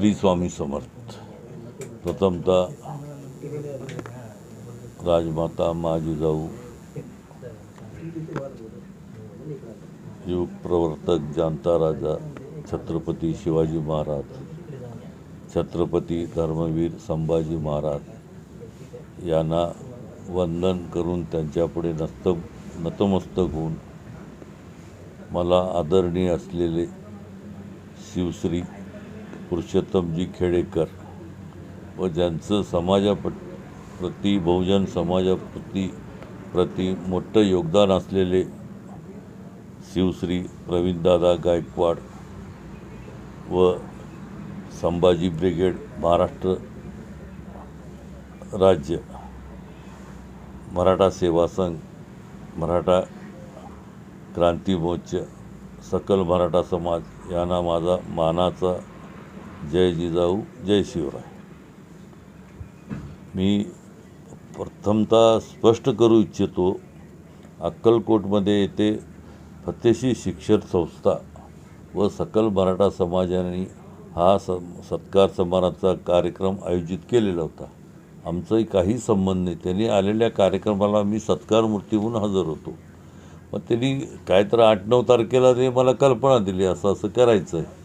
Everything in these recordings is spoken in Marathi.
श्री स्वामी समर्थ. प्रथमतः राजमाता मा जिजाऊ युग प्रवर्तक जाणता राजा छत्रपती शिवाजी महाराज छत्रपती धर्मवीर संभाजी महाराज यांना वंदन करून त्यांच्यापुढे नस्त नतमस्तक होऊन मला आदरणीय असलेले शिवश्री पुरुषोत्तमजी खेडेकर व ज्यांचं समाजाप प्रति बहुजन समाजाप्रती प्रति मोठं योगदान असलेले शिवश्री प्रवीणदादा गायकवाड व संभाजी ब्रिगेड महाराष्ट्र राज्य मराठा सेवा संघ मराठा क्रांती मोर्चा सकल मराठा समाज यांना माझा मानाचा जय जिजाऊ जय शिवराय. मी प्रथमतः स्पष्ट करू इच्छितो अक्कलकोटमध्ये येथे फतेशी शिक्षण संस्था व सकल मराठा समाजाने हा स सत्कार समारंभाचा कार्यक्रम आयोजित केलेला होता. आमचाही काही संबंध नाही. त्यांनी आलेल्या कार्यक्रमाला मी सत्कार मूर्ती म्हणून हजर होतो. मग त्यांनी काय तर आठ नऊ तारखेला ते मला कल्पना दिली असं असं करायचं आहे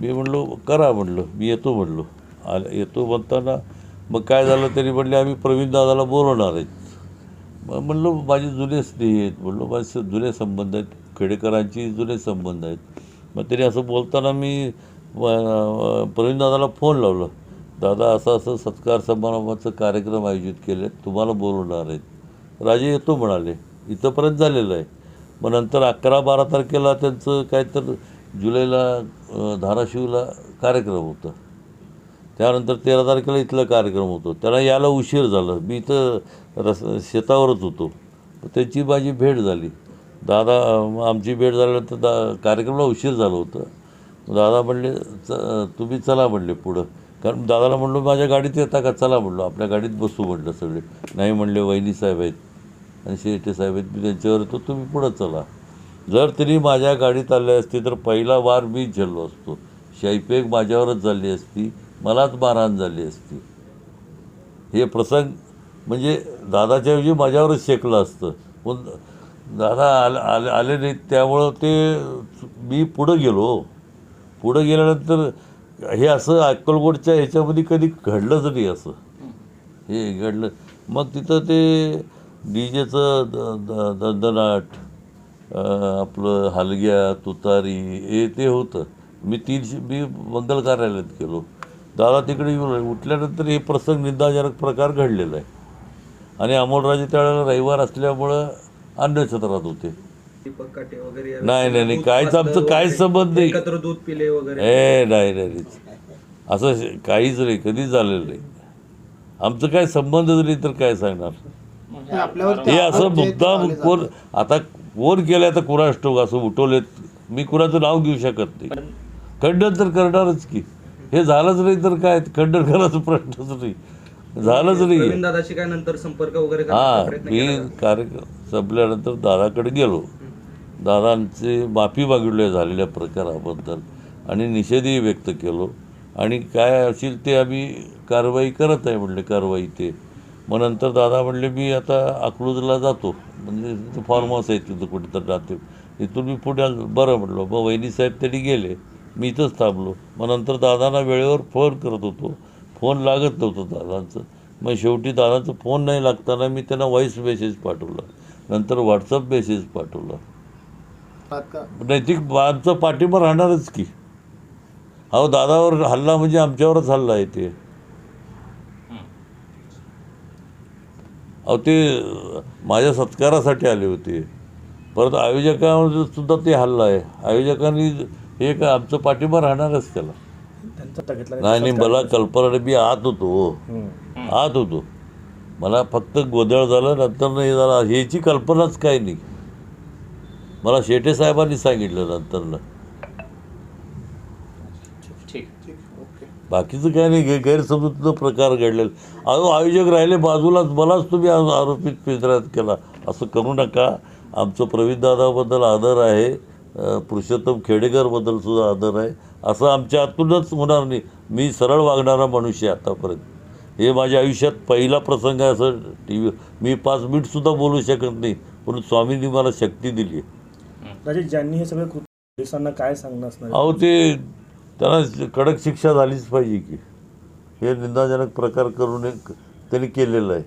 मी म्हणलो करा म्हणलं. मी येतो म्हणलो. आलं येतो म्हणताना मग काय झालं तरी म्हणले आम्ही प्रवीण दादाला बोलवणार आहेत. मग म्हणलो माझे जुने स्नेही आहेत. म्हणलो माझे जुने संबंध आहेत. खेडेकरांची जुने संबंध आहेत. मग तरी असं बोलताना मी प्रवीण दादाला फोन लावलं. दादा असं असं सत्कार समारंभाचं कार्यक्रम आयोजित केले. तुम्हाला बोलवणार आहेत. राजे येतो म्हणाले. इथंपर्यंत झालेलं आहे. मग नंतर अकरा बारा तारखेला त्यांचं काय तर जुलैला धाराशिवला कार्यक्रम होता. त्यानंतर तेरा तारखेला इथला कार्यक्रम होतो. त्याला यायला उशीर झालं. मी इथं रस शेतावरच होतो. त्यांची माझी भेट झाली. दादा आमची भेट झाल्यानंतर दा कार्यक्रमाला उशीर झालं होतं. दादा म्हणले च तुम्ही चला म्हणले पुढं. कारण दादाला म्हणलो माझ्या गाडीत येता का? चला म्हणलो. आपल्या गाडीत बसू म्हटलं सगळे. नाही म्हणले वहिनी साहेब आहेत. आणि शेटे साहेब आहेत. मी त्यांच्यावर येतो. तुम्ही पुढं चला. जर तिने माझ्या गाडीत आले असते तर पहिला वार मीच झेललो असतो. शैपेक माझ्यावरच झाली असती मलाच मारहाण झाली असती. हे प्रसंग म्हणजे दादाच्या ऐवजी माझ्यावरच शेकलं असतं. पण दादा आले आले आले नाहीत त्यामुळं ते मी पुढं गेलो. पुढं गेल्यानंतर हे असं अक्कलकोटच्या ह्याच्यामध्ये कधी घडलंच नाही असं. हे घडलं. मग तिथं ते डी जेचं द द दंदनाट आपलं हलग्या तुतारी हे ते होतं. मी तीन मी मंगल कार्यालयात गेलो. दादा तिकडे येऊन उठल्यानंतर हे प्रसंग निंदाजनक प्रकार घडलेला आहे. आणि अमोलराजे त्यावेळेला रविवार असल्यामुळं अन्नछत्रात होते. दीपक काटे वगैरे या नाही नाही नाही. काहीच आमचं काहीच वगैरे. संबंध नाही. एकत्र दूध पिले वगैरे. ए नाही नाही. असं काहीच नाही. कधीच झालेलं नाही. आमचं काय संबंधच नाही तर काय सांगणार? आपल्यावर हे असं मुद्दाम कोण आता कोण केलं आता कुणास ठाऊक असं उठवलेत. मी कुणाचं नाव घेऊ शकत नाही. खंडन तर करणारच की. हे झालंच नाही तर काय? खंडन करायचा प्रश्नच नाही. झालंच नाही. दादाशी काय नंतर संपर्क वगैरे हां मी? कार्यक्रम संपल्यानंतर दादाकडे गेलो. दादांचे माफी मागितले झालेल्या प्रकाराबद्दल आणि निषेधही व्यक्त केलो. आणि काय असेल ते आम्ही कारवाई करत आहे म्हणले कारवाई ते मग नंतर दादा म्हणले मी आता अकलूजला जातो. म्हणजे तिथं फार्म हाऊस आहे तिथं कुठेतरी राहते. इथून मी पुण्याला बरं म्हटलं मग वहिनीसाहेब त्यांनी गेले. मी इथंच थांबलो. मग नंतर दादांना वेळेवर फोन करत होतो. फोन लागत नव्हतं दादांचं. मग शेवटी दादांचा फोन नाही लागताना मी त्यांना व्हॉईस मेसेज पाठवला. नंतर व्हॉट्सअप मेसेज पाठवला. नैतिक आमचा पाठिंबा राहणारच की. अहो दादावर हल्ला म्हणजे आमच्यावरच हल्ला आहे ते. अहो ते माझ्या सत्कारासाठी आले होते. परत आयोजकांवर सुद्धा ते हल्ला आहे. आयोजकांनी हे का आमचं पाठिंबा राहणारच त्याला. नाही नाही मला कल्पना मी आत होतो. आत होतो. मला फक्त गोंधळ झालं नंतर नाही झाला ह्याची कल्पनाच काही नाही. मला शेटे साहेबांनी सांगितलं नंतरनं. बाकीचं काय नाही गै गैरसमजूतनं प्रकार घडलेला. अहो आयोजक राहिले बाजूलाच मलाच तुम्ही आरोपित पिंजऱ्यात केला. असं करू नका. आमचं प्रवीण दादाबद्दल आदर आहे. पुरुषोत्तम खेडेकरबद्दल सुद्धा आदर आहे. असं आमच्या हातूनच होणार नाही. मी सरळ वागणारा मनुष्य आहे आतापर्यंत. हे माझ्या आयुष्यात पहिला प्रसंग आहे असं टी व्ही मी पाच मिनिटसुद्धा बोलू शकत नाही. पण स्वामींनी मला शक्ती दिली ज्यांनी हे सगळं पोलिसांना काय सांगणं असणार आहे? अहो ते त्यांना कडक शिक्षा झालीच पाहिजे की. हे निंदाजनक प्रकार करून त्यांनी केलेलं आहे.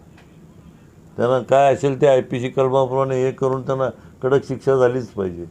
त्यांना काय असेल ते आय पी सी कलमाप्रमाणे हे करून त्यांना कडक शिक्षा झालीच पाहिजे.